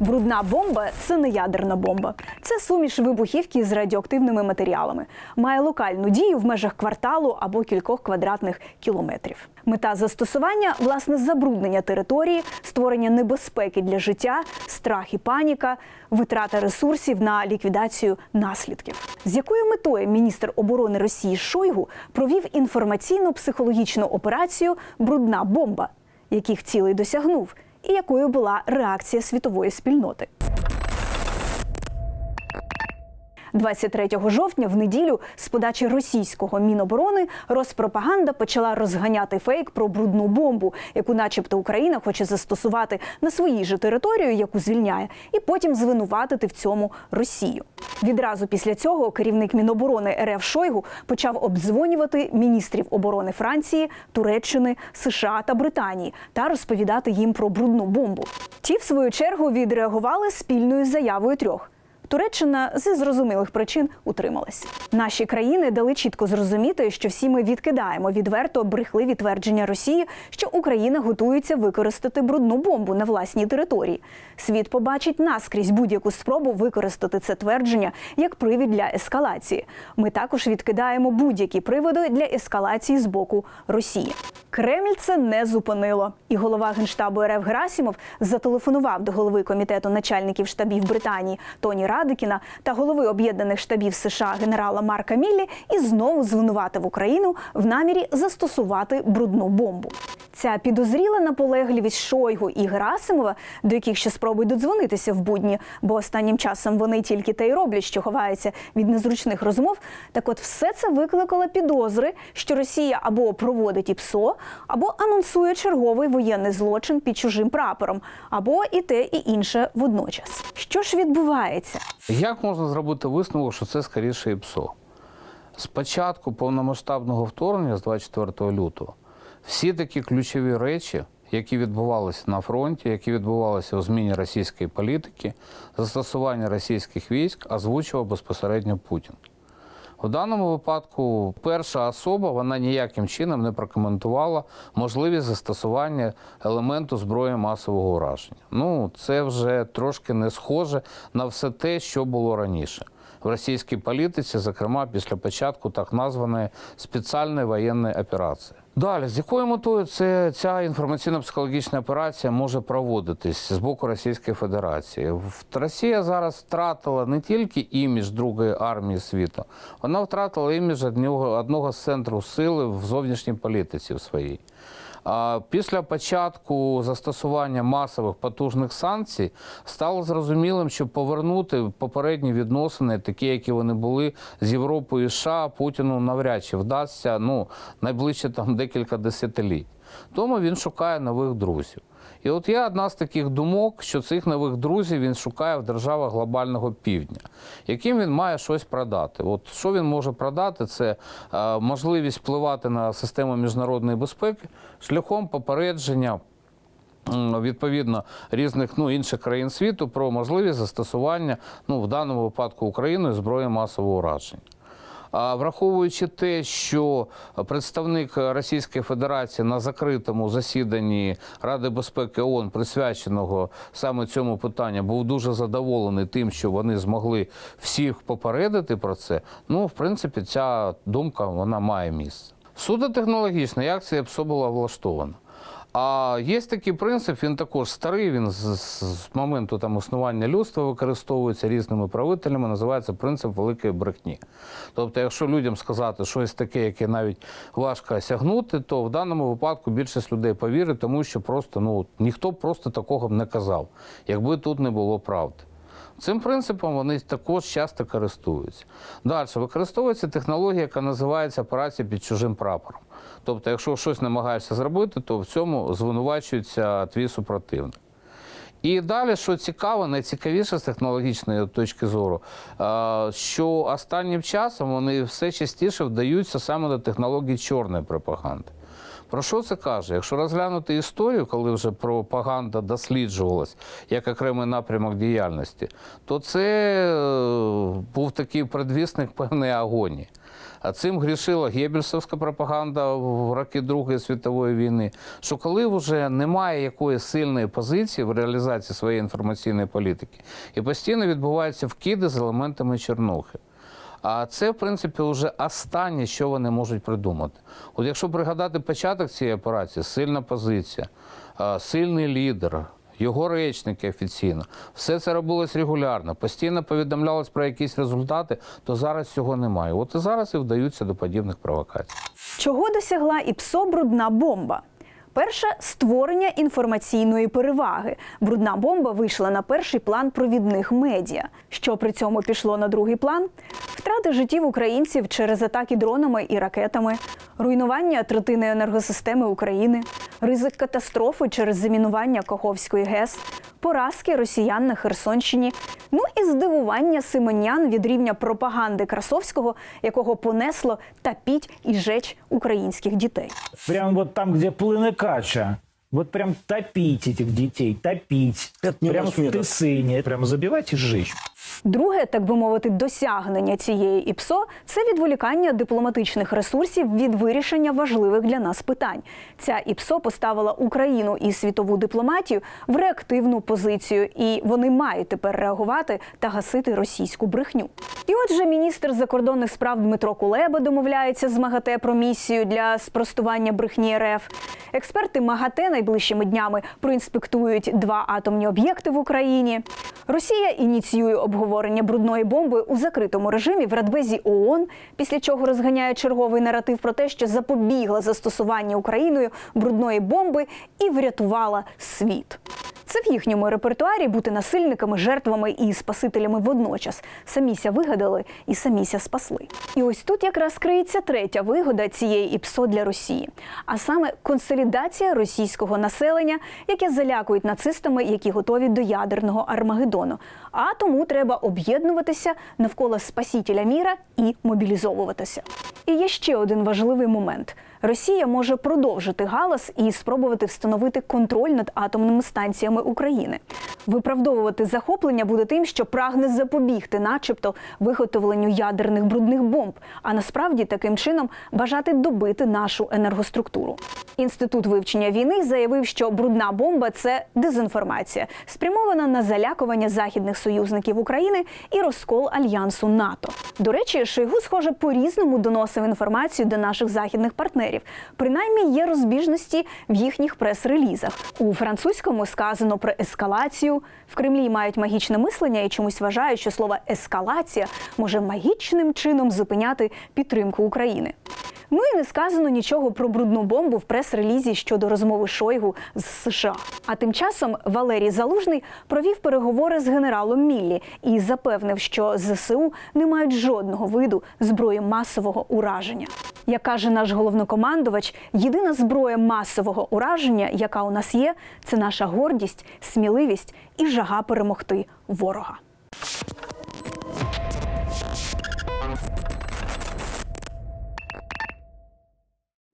Брудна бомба це не ядерна бомба. Це суміш вибухівки з радіоактивними матеріалами. Має локальну дію в межах кварталу або кількох квадратних кілометрів. Мета застосування власне забруднення території, створення небезпеки для життя, страх і паніка, витрата ресурсів на ліквідацію наслідків. З якою метою міністр оборони Росії Шойгу провів інформаційно-психологічну операцію Брудна бомба, яких цілей досягнув, і якою була реакція світової спільноти. 23 жовтня в неділю з подачі російського міноборони Роспропаганда почала розганяти фейк про брудну бомбу, яку, начебто, Україна хоче застосувати на своїй же території, яку звільняє, і потім звинуватити в цьому Росію. Відразу після цього керівник Міноборони РФ Шойгу почав обдзвонювати міністрів оборони Франції, Туреччини, США та Британії та розповідати їм про брудну бомбу. Ті, в свою чергу, відреагували спільною заявою трьох. Туреччина зі зрозумілих причин утрималась. Наші країни дали чітко зрозуміти, що всі ми відкидаємо відверто брехливі твердження Росії, що Україна готується використати брудну бомбу на власній території. Світ побачить наскрізь будь-яку спробу використати це твердження як привід для ескалації. Ми також відкидаємо будь-які приводи для ескалації з боку Росії. Кремль це не зупинило, і голова генштабу РФ Герасімов зателефонував до голови комітету начальників штабів Британії Тоні Радикіна та голови об'єднаних штабів США генерала Марка Міллі і знову звинуватив Україну в намірі застосувати брудну бомбу. Ця підозріла наполегливість Шойгу і Герасимова, до яких ще спробують додзвонитися в будні, бо останнім часом вони тільки те й роблять, що ховаються від незручних розмов. Так от все це викликало підозри, що Росія або проводить ІПСО, або анонсує черговий воєнний злочин під чужим прапором, або і те, і інше водночас. Що ж відбувається? Як можна зробити висновок, що це скоріше ІПСО? З початку повномасштабного вторгнення з 24 лютого всі такі ключові речі, які відбувалися на фронті, які відбувалися у зміні російської політики, застосування російських військ, озвучував безпосередньо Путін. У даному випадку перша особа вона ніяким чином не прокоментувала можливість застосування елементу зброї масового ураження. Ну, це вже трошки не схоже на все те, що було раніше в російській політиці, зокрема після початку так названої спеціальної воєнної операції. Далі, з якою метою це, ця інформаційно-психологічна операція може проводитись з боку Російської Федерації? Росія зараз втратила не тільки імідж Другої армії світу, вона втратила імідж одного, одного з центрів сили в зовнішній політиці в своїй. Після початку застосування масових потужних санкцій стало зрозумілим, що повернути попередні відносини, такі, які вони були з Європою і США, Путіну навряд чи вдасться ну, найближче там декілька десятиліть. Тому він шукає нових друзів. І от є одна з таких думок, що цих нових друзів він шукає в державах глобального півдня, яким він має щось продати. От що він може продати, це е, можливість впливати на систему міжнародної безпеки шляхом попередження. Відповідно різних ну інших країн світу про можливість застосування ну в даному випадку Україною зброї масового ураження. А враховуючи те, що представник Російської Федерації на закритому засіданні Ради безпеки ООН, присвяченого саме цьому питанню, був дуже задоволений тим, що вони змогли всіх попередити про це. Ну, в принципі, ця думка вона має місце. Суто технологічно, як це ПСО було влаштовано. А є такий принцип, він також старий, він з, з- моменту там існування людства використовується різними правителями, називається принцип великої брехні. Тобто, якщо людям сказати щось таке, яке навіть важко осягнути, то в даному випадку більшість людей повірить, тому що просто ну ніхто просто такого б не казав, якби тут не було правди. Цим принципом вони також часто користуються. Далі використовується технологія, яка називається операція під чужим прапором. Тобто, якщо щось намагаєшся зробити, то в цьому звинувачується твій супротивник. І далі, що цікаво, найцікавіше з технологічної точки зору, е, що останнім часом вони все частіше вдаються саме до технологій чорної пропаганди. Про що це каже? Якщо розглянути історію, коли вже пропаганда досліджувалась як окремий напрямок діяльності, то це е, був такий предвісник певної агонії. А цим грішила геббельсовська пропаганда в роки Другої світової війни. Що коли вже немає якоїсь сильної позиції в реалізації своєї інформаційної політики, і постійно відбуваються вкиди з елементами Чернухи. А це, в принципі, вже останнє, що вони можуть придумати. От якщо пригадати початок цієї операції, сильна позиція, сильний лідер, його речники офіційно, все це робилось регулярно, постійно повідомлялось про якісь результати, то зараз цього немає. От і зараз і вдаються до подібних провокацій. Чого досягла і ПСО брудна бомба? Перше створення інформаційної переваги. Брудна бомба вийшла на перший план провідних медіа. Що при цьому пішло на другий план? Втрати життів українців через атаки дронами і ракетами, руйнування третини енергосистеми України, ризик катастрофи через замінування Каховської ГЕС, поразки росіян на Херсонщині, ну і здивування симонян від рівня пропаганди Красовського, якого понесло тапіть і жеч українських дітей. Прямо от там, де плине кача. Вот прям топить этих детей, топить. Это не прям ваш в метод. Тысыне. Прямо забивать и сжечь. Друге, так би мовити, досягнення цієї ІПСО це відволікання дипломатичних ресурсів від вирішення важливих для нас питань. Ця ІПСО поставила Україну і світову дипломатію в реактивну позицію, і вони мають тепер реагувати та гасити російську брехню. І отже, міністр закордонних справ Дмитро Кулеба домовляється з МАГАТЕ про місію для спростування брехні РФ. Експерти МАГАТЕ найближчими днями проінспектують два атомні об'єкти в Україні. Росія ініціює обговорення брудної бомби у закритому режимі в Радбезі ООН, після чого розганяє черговий наратив про те, що запобігла застосуванню Україною брудної бомби і врятувала світ. Це в їхньому репертуарі бути насильниками, жертвами і спасителями водночас. Саміся вигадали і саміся спасли. І ось тут якраз криється третя вигода цієї ІПСО для Росії, а саме консолідація російського населення, яке залякують нацистами, які готові до ядерного армагеддону. А тому треба об'єднуватися навколо спасітеля міра і мобілізовуватися. І є ще один важливий момент. Росія може продовжити галас і спробувати встановити контроль над атомними станціями України. Виправдовувати захоплення буде тим, що прагне запобігти, начебто, виготовленню ядерних брудних бомб, а насправді таким чином бажати добити нашу енергоструктуру. Інститут вивчення війни заявив, що брудна бомба це дезінформація, спрямована на залякування західних союзників України і розкол альянсу НАТО. До речі, Шойгу, схоже, по-різному доносив інформацію до наших західних партнерів. Принаймні є розбіжності в їхніх прес-релізах. У французькому сказано про ескалацію. В Кремлі мають магічне мислення і чомусь вважають, що слово ескалація може магічним чином зупиняти підтримку України. Ну і не сказано нічого про брудну бомбу в прес-релізі щодо розмови Шойгу з США. А тим часом Валерій Залужний провів переговори з генералом Міллі і запевнив, що ЗСУ не мають жодного виду зброї масового ураження. Як каже наш головнокомандувач, єдина зброя масового ураження, яка у нас є, це наша гордість, сміливість і жага перемогти ворога.